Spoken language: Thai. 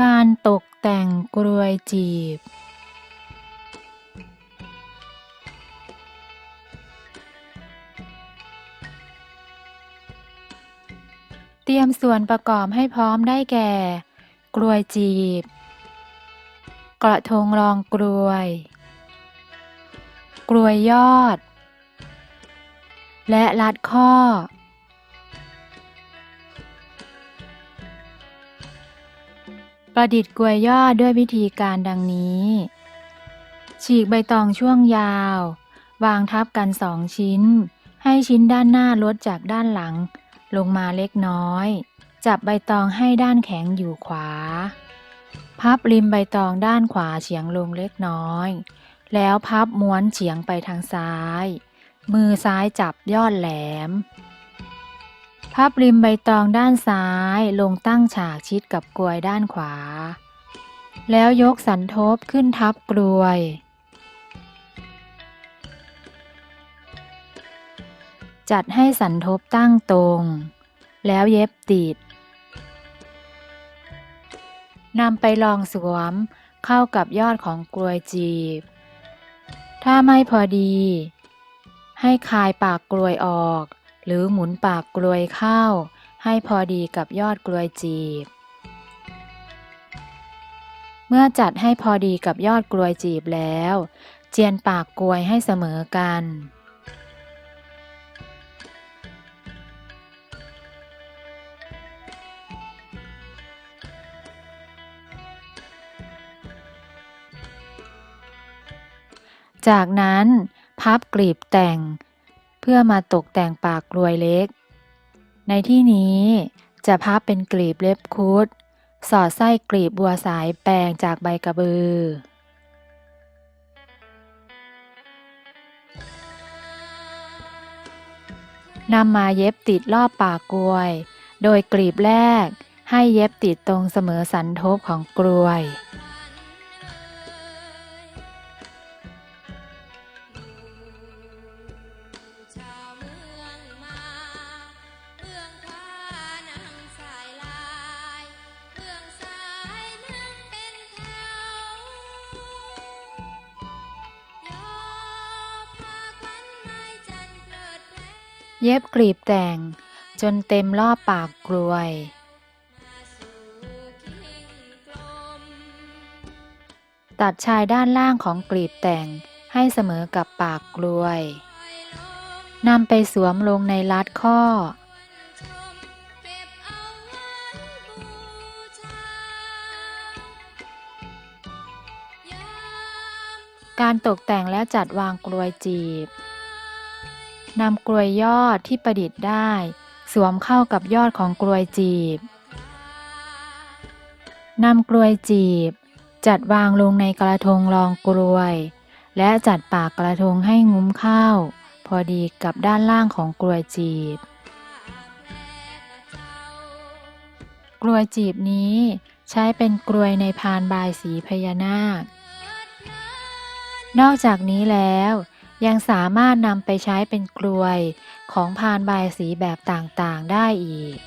การตกแต่งกลวยจีบ เตรียมส่วนประกอบให้พร้อมได้แก่กลวยจีบ กระทงรองกลวยกลวยยอด และรัดข้อ ประดิษฐ์กลวยยอดด้วยวิธีการดังนี้ ฉีกใบตองช่วงยาว วางทับกันสองชิ้น ให้ชิ้นด้านหน้าลดจากด้านหลัง ลงมาเล็กน้อย จับใบตองให้ด้านแข็งอยู่ขวา พับริมใบตองด้านขวาเฉียงลงเล็กน้อย แล้วพับม้วนเฉียงไปทางซ้าย มือซ้ายจับยอดแหลม พับริมใบตองด้านซ้ายลงตั้งฉากชิดกับกลวยด้านขวา แล้วยกสันทบขึ้นทับกลวย จัดให้สันทบตั้งตรง แล้วเย็บติดนำไปลองสวมเข้ากับยอดของกลวยจีบ ถ้าไม่พอดี ให้คายปากกลวยออก หรือหมุนปากกลวยเข้าให้พอดีกับยอดกลวยจีบ เมื่อจัดให้พอดีกับยอดกลวยจีบแล้ว เจียนปากกลวยให้เสมอกัน จากนั้น พับกลีบแต่ง เพื่อมาตกแต่งปากกลวยเล็ก ในที่นี้จะพับเป็นกลีบเล็บคุด สอดไส้กลีบบัวสายแปลงจากใบกระบือ นำมาเย็บติดรอบปากกลวย โดยกลีบแรกให้เย็บติดตรงเสมอสันทบของกลวย เย็บกลีบแต่งจนเต็มรอบปากกลวย ตัดชายด้านล่างของกลีบแต่งให้เสมอกับปากกลวยนำไปสวมลงในรัดข้อกาไว้บูชายามการตกแต่งและจัดวางกลวยจีบ นำกลวยยอดที่ประดิษฐ์ได้ สวมเข้ากับยอดของกลวยจีบนำกลวยจีบ จัดวางลงในกระทงรองกลวย และจัดปากกระทงให้งุ้มเข้า พอดีกับด้านล่างของกลวยจีบ กลวยจีบนี้ใช้เป็นกลวยในพานบายสีพญานาค นอกจากนี้แล้ว ยังสามารถนำไปใช้เป็นกลวยของพานบายสีแบบต่างๆ ได้อีก